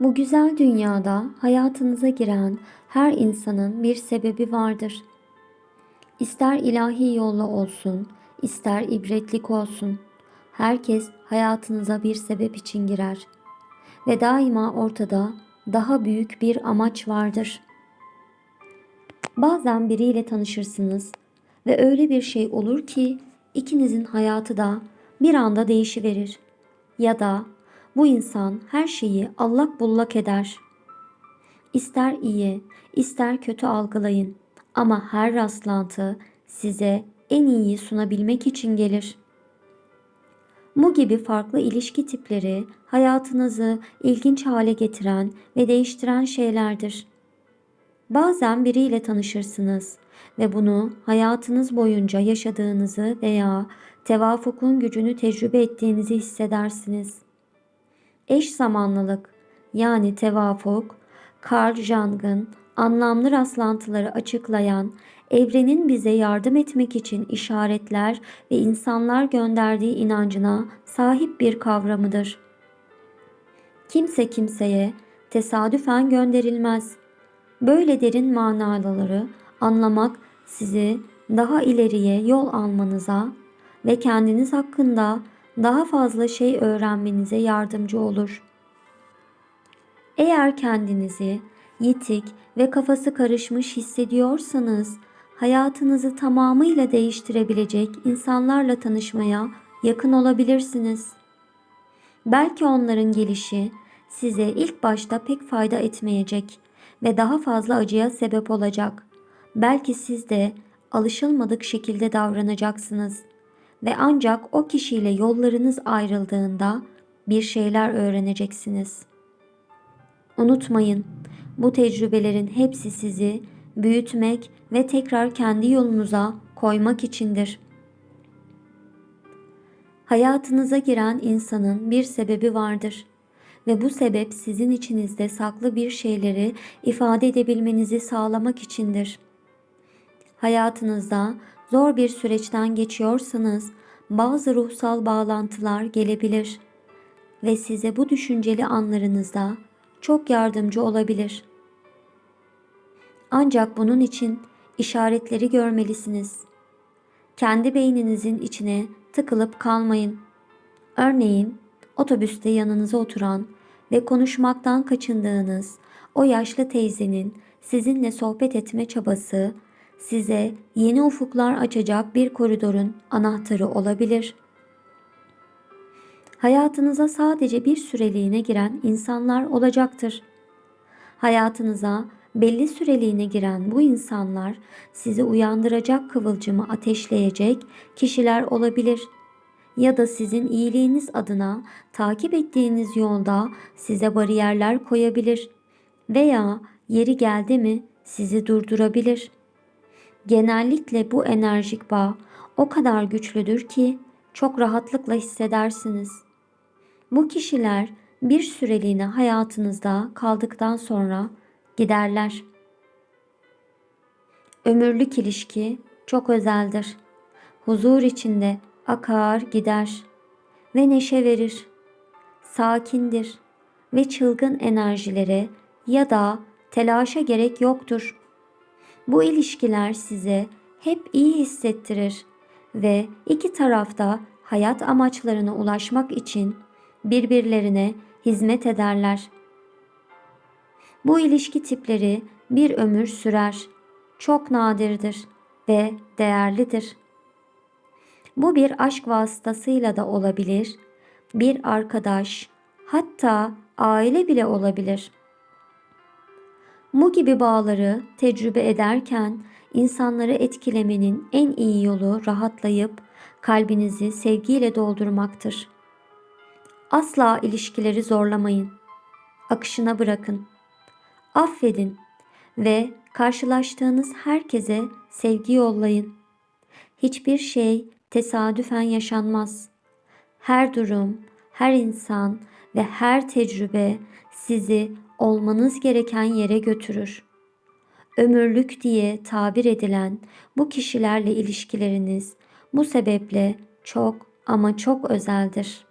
Bu güzel dünyada hayatınıza giren her insanın bir sebebi vardır. İster ilahi yolla olsun, ister ibretlik olsun. Herkes hayatınıza bir sebep için girer ve daima ortada daha büyük bir amaç vardır. Bazen biriyle tanışırsınız ve öyle bir şey olur ki ikinizin hayatı da bir anda değişiverir. Ya da bu insan her şeyi allak bullak eder. İster iyi, ister kötü algılayın ama her rastlantı size en iyiyi sunabilmek için gelir. Bu gibi farklı ilişki tipleri hayatınızı ilginç hale getiren ve değiştiren şeylerdir. Bazen biriyle tanışırsınız ve bunu hayatınız boyunca yaşadığınızı veya tevafukun gücünü tecrübe ettiğinizi hissedersiniz. Eş zamanlılık yani tevafuk, Carl Jung'ın anlamlı rastlantıları açıklayan, evrenin bize yardım etmek için işaretler ve insanlar gönderdiği inancına sahip bir kavramıdır. Kimse kimseye tesadüfen gönderilmez. Böyle derin manaları anlamak sizi daha ileriye yol almanıza ve kendiniz hakkında daha fazla şey öğrenmenize yardımcı olur. Eğer kendinizi yitik ve kafası karışmış hissediyorsanız hayatınızı tamamıyla değiştirebilecek insanlarla tanışmaya yakın olabilirsiniz. Belki onların gelişi size ilk başta pek fayda etmeyecek ve daha fazla acıya sebep olacak. Belki siz de alışılmadık şekilde davranacaksınız ve ancak o kişiyle yollarınız ayrıldığında bir şeyler öğreneceksiniz. Unutmayın, bu tecrübelerin hepsi sizi büyütmek ve tekrar kendi yolunuza koymak içindir. Hayatınıza giren insanın bir sebebi vardır ve bu sebep sizin içinizde saklı bir şeyleri ifade edebilmenizi sağlamak içindir. Hayatınızda zor bir süreçten geçiyorsanız bazı ruhsal bağlantılar gelebilir ve size bu düşünceli anlarınızda çok yardımcı olabilir. Ancak bunun için işaretleri görmelisiniz. Kendi beyninizin içine tıkılıp kalmayın. Örneğin otobüste yanınıza oturan ve konuşmaktan kaçındığınız o yaşlı teyzenin sizinle sohbet etme çabası size yeni ufuklar açacak bir koridorun anahtarı olabilir. Hayatınıza sadece bir süreliğine giren insanlar olacaktır. Hayatınıza belli süreliğine giren bu insanlar sizi uyandıracak kıvılcımı ateşleyecek kişiler olabilir ya da sizin iyiliğiniz adına takip ettiğiniz yolda size bariyerler koyabilir veya yeri geldi mi sizi durdurabilir. Genellikle bu enerjik bağ o kadar güçlüdür ki çok rahatlıkla hissedersiniz. Bu kişiler bir süreliğine hayatınızda kaldıktan sonra giderler. Ömürlük ilişki çok özeldir. Huzur içinde akar gider ve neşe verir. Sakindir ve çılgın enerjilere ya da telaşa gerek yoktur. Bu ilişkiler size hep iyi hissettirir ve iki tarafta hayat amaçlarına ulaşmak için birbirlerine hizmet ederler. Bu ilişki tipleri bir ömür sürer. Çok nadirdir ve değerlidir. Bu bir aşk vasıtasıyla da olabilir, bir arkadaş, hatta aile bile olabilir. Bu gibi bağları tecrübe ederken insanları etkilemenin en iyi yolu rahatlayıp kalbinizi sevgiyle doldurmaktır. Asla ilişkileri zorlamayın. Akışına bırakın. Affedin ve karşılaştığınız herkese sevgi yollayın. Hiçbir şey tesadüfen yaşanmaz. Her durum, her insan ve her tecrübe sizi olmanız gereken yere götürür. Ömürlük diye tabir edilen bu kişilerle ilişkileriniz bu sebeple çok ama çok özeldir.